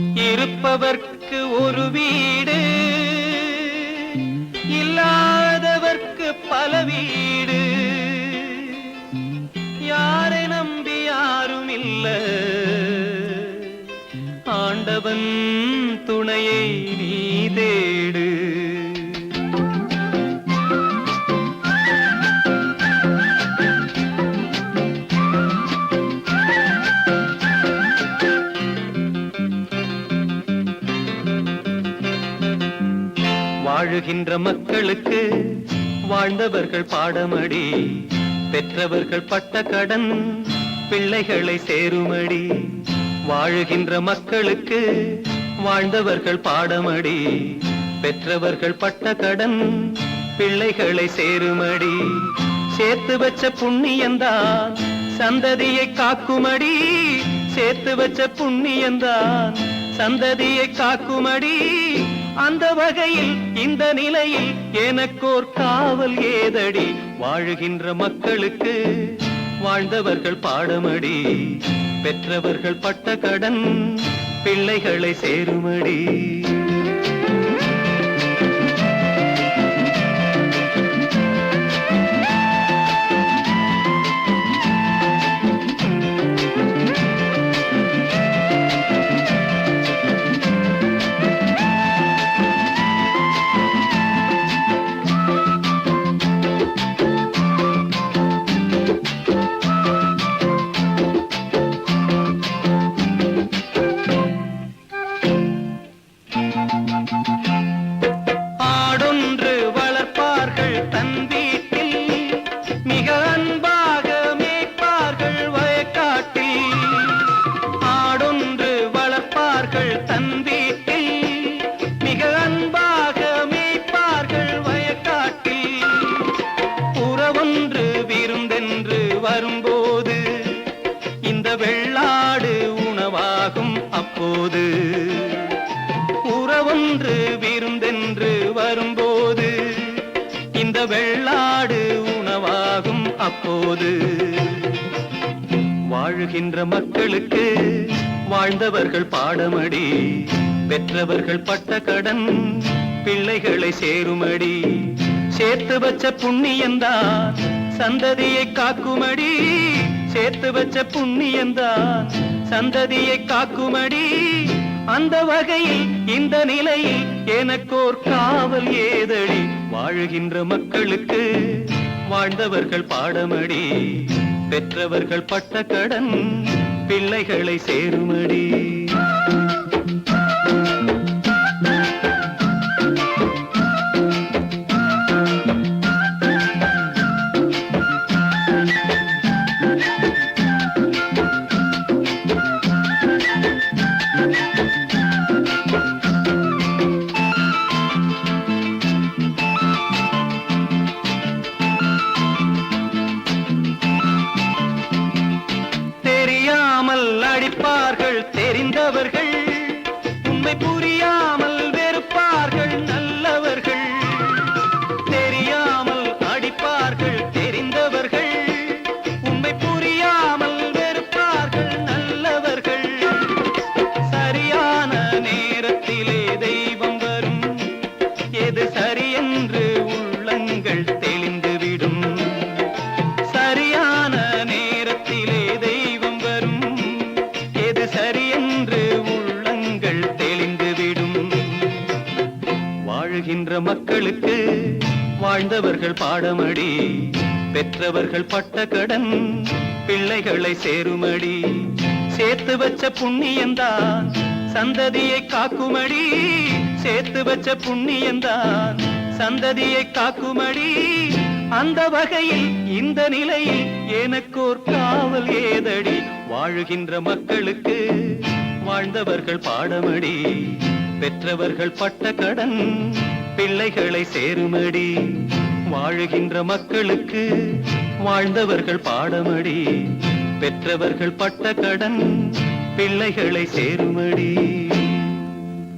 இருப்பவர்க்கு ஒரு வீடு இல்லாதவர்க்கு பல வீடு. யாரை நம்பி யாரும் இல்லை? ஆண்டவன் வாழுகின்ற மக்களுக்கு வாழ்ந்தவர்கள் பாடமடி பெற்றவர்கள் பட்ட கடன் பிள்ளைகளை சேருமடி. வாழுகின்ற மக்களுக்கு வாழ்ந்தவர்கள் பாடமடி பெற்றவர்கள் பட்ட கடன் பிள்ளைகளை சேருமடி. சேர்த்து வச்ச புண்ணியந்தான் சந்ததியை காக்குமடி. சேர்த்து வச்ச புண்ணியந்தான் சந்ததியை காக்குமடி. அந்த வகையில் இந்த நிலையில் எனக்கோர் காவல் ஏதடி? வாழுகின்ற மக்களுக்கு வாழ்ந்தவர்கள் பாடமடி. பெற்றவர்கள் பட்ட கடன் பிள்ளைகளை சேருமடி. ஆடொன்று வளர்ப்பார்கள் தன் வீட்டில். மிக அன்பாக மேய்ப்பார்கள் வயக்காட்டில். ஆடொன்று வளர்ப்பார்கள் தன் வீட்டில். மிக அன்பாக மேய்ப்பார்கள் வயக்காட்டில். உறவொன்று விருந்தென்று வரும்போது இந்த வெள்ளாடு உணவாகும் அப்போது. உறவொன்று விருந்தென்று வரும்போது இந்த வெள்ளாடு உணவாகும் அப்போது. வாழுகின்ற மக்களுக்கு வாழ்ந்தவர்கள் பாடமடி பெற்றவர்கள் பட்ட கடன் பிள்ளைகளை சேருமடி. சேர்த்து வச்ச புண்ணியந்தான் சந்ததியை காக்குமடி. சேர்த்து வச்ச புண்ணியந்தான் சந்ததியை காக்குமடி. அந்த வகையில் இந்த நிலையில் எனக்கோர் காவல் ஏதடி வாழுகின்ற மக்களுக்கு. வாழ்ந்தவர்கள் பாடமடி பெற்றவர்கள் பட்ட கடன் பிள்ளைகளை சேருமடி. நினைப்பார்கள் வாழுகின்ற மக்களுக்கு வாழ்ந்தவர்கள் பாடமடி பெற்றவர்கள் பட்ட கடன் பிள்ளைகளை சேருமடி. சேர்த்து வச்ச புண்ணியந்தான் சந்ததியை காக்குமடி. சேர்த்து வச்ச புண்ணியந்தான் சந்ததியை காக்குமடி. அந்த வகையில் இந்த நிலையில் எனக்கோர் காவல் ஏதடி. வாழுகின்ற மக்களுக்கு வாழ்ந்தவர்கள் பாடமடி. பெற்றவர்கள் பட்ட கடன் பிள்ளைகளை சேருமடி. வாழுகின்ற மக்களுக்கு வாழ்ந்தவர்கள் பாடமடி. பெற்றவர்கள் பட்ட கடன் பிள்ளைகளை சேருமடி.